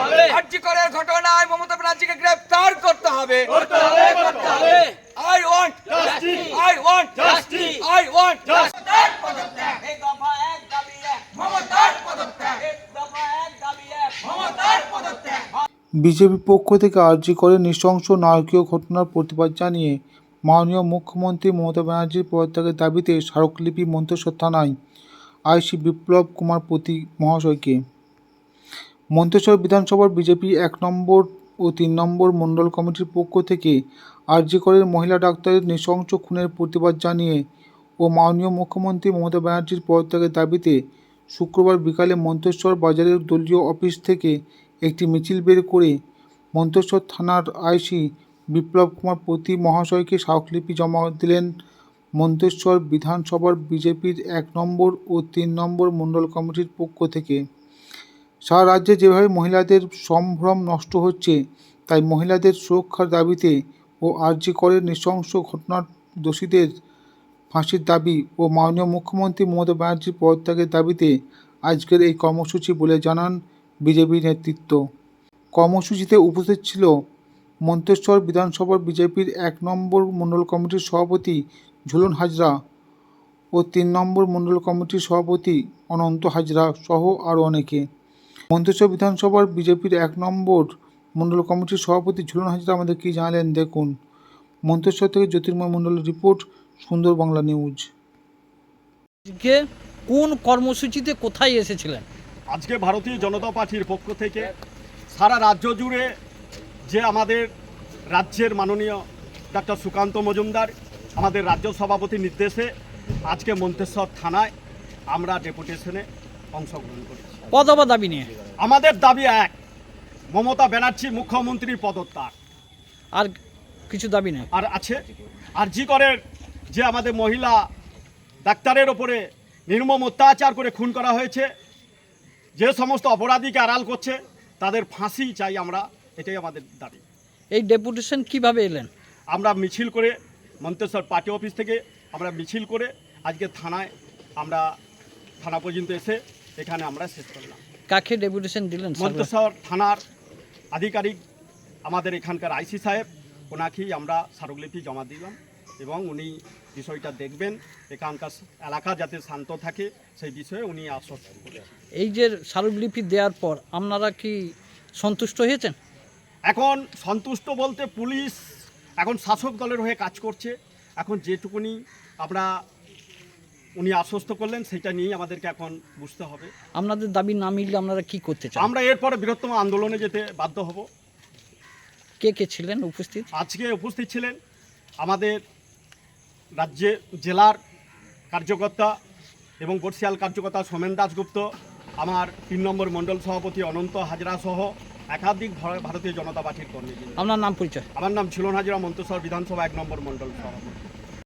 হবে। আর্জি করার ঘটনায় মমতা ব্যানার্জিকে গ্রেফতার করতে হবে। I want I want I want এই দফা এক দাবি এক। মমতার পদত্যাগ। এই দফা এক দাবি এক। মমতার পদত্যাগ। বিজেপির পক্ষ থেকে আর্জি করে নৃশংস নারকীয় ঘটনার প্রতিবাদ জানিয়ে মাননীয় মুখ্যমন্ত্রী মমতা ব্যানার্জির পদত্যাগের দাবিতে স্মারকলিপি মন্তেশ্বর থানায় আইসি বিপ্লব কুমার প্রতীক মহাশয়কে। মন্তেশ্বর বিধানসভার বিজেপি এক নম্বর ও তিন নম্বর মণ্ডল কমিটির পক্ষ থেকে আরজি করের মহিলা ডাক্তারের নৃশংস খুনের প্রতিবাদ জানিয়ে ও মাননীয় মুখ্যমন্ত্রী মমতা ব্যানার্জির পদত্যাগের দাবিতে শুক্রবার বিকালে মন্তেশ্বর বাজারের দলীয় অফিস থেকে একটি মিছিল বের করে মন্তেশ্বর থানার আইসি বিপ্লব কুমার প্রতি মহাশয়কে স্মারকলিপি জমা দিলেন মন্তেশ্বর বিধানসভার বিজেপির এক নম্বর ও তিন নম্বর মণ্ডল কমিটির পক্ষ থেকে। সারা রাজ্যে যেভাবে মহিলাদের সম্ভ্রম নষ্ট হচ্ছে, তাই মহিলাদের সুরক্ষার দাবিতে ও আর্জি করের নৃশংস ঘটনার দোষীদের ফাঁসির দাবি ও মাননীয় মুখ্যমন্ত্রী মমতা ব্যানার্জির পদত্যাগের দাবিতে আজকের এই কর্মসূচি বলে জানান বিজেপি নেতৃত্ব। কর্মসূচিতে উপস্থিত ছিল মন্তেশ্বর বিধানসভার বিজেপির এক নম্বর মণ্ডল কমিটির সভাপতি ঝুলন হাজরা ও তিন নম্বর মণ্ডল কমিটির সভাপতি অনন্ত হাজরা সহ আরও অনেকে। মন্তেশ্বর বিধানসভার বিজেপির এক নম্বর মণ্ডল কমিটির সভাপতি ঝুলন হাজরা আমাদের কী জানালেন? দেখুন মন্তেশ্বর থেকে জ্যোতির্ময় মণ্ডলের রিপোর্ট সুন্দর বাংলা নিউজ। আজকে কোন কর্মসূচিতে কোথায় এসেছিলেন? আজকে ভারতীয় জনতা পার্টির পক্ষ থেকে সারা রাজ্য জুড়ে যে আমাদের রাজ্যের মাননীয় ডক্টর সুকান্ত মজুমদার আমাদের রাজ্য সভাপতি নির্দেশে আজকে মন্তেশ্বর থানায় আমরা ডেপুটেশনে অংশগ্রহণ করেছি। পদবা দাবি নিয়ে। আমাদের দাবি এক মমতা ব্যানার্জি মুখ্যমন্ত্রীর পদত্যাগ। আর কিছু দাবি নেই। আর আছে আর জি করের যে আমাদের মহিলা ডাক্তারের ওপরে নির্মম অত্যাচার করে খুন করা হয়েছে যে সমস্ত অপরাধীকে আড়াল করছে তাদের ফাঁসি চাই আমরা এটাই আমাদের দাবি। এই ডেপুটেশন কীভাবে এলেন? আমরা মিছিল করে মন্তেশ্বর পার্টি অফিস থেকে আমরা মিছিল করে আজকে থানায় আমরা থানা পর্যন্ত এসে এখানে আমরা শেষ করলাম। কাকে ডেপুটেশন দিলেন? মন্তেশ্বর থানার আধিকারিক আমাদের এখানকার আইসি সাহেব ওনাকেই আমরা স্মারকলিপি জমা দিলাম এবং উনি বিষয়টা দেখবেন এখানকার এলাকা যাতে শান্ত থাকে সেই বিষয়ে উনি আশ্বস্ত এই যে স্মারকলিপি দেওয়ার পর আপনারা কি সন্তুষ্ট হয়েছেন? এখন সন্তুষ্ট বলতে পুলিশ এখন শাসক দলের হয়ে কাজ করছে। এখন যেটুকুনি আমরা উনি আশ্বস্ত করলেন সেটা নিয়েই আমাদেরকে এখন বুঝতে হবে। আপনাদের দাবি না মিললে আপনারা কি করতে চান আমরা এরপরে বৃহত্তম আন্দোলনে যেতে বাধ্য হব। কে কে ছিলেন উপস্থিত? আজকে উপস্থিত ছিলেন আমাদের রাজ্যে জেলার কার্যকর্তা এবং বর্ষিয়াল কার্যকর্তা সোমেন দাসগুপ্ত আমার তিন নম্বর মণ্ডল সভাপতি অনন্ত হাজরা সহ একাধিক ভারতীয় জনতা পার্টির কর্মী আপনার নাম পরিচয়? আমার নাম ঝুলন হাজরা মন্তেশ্বর বিধানসভা এক নম্বর মণ্ডল সভাপতি।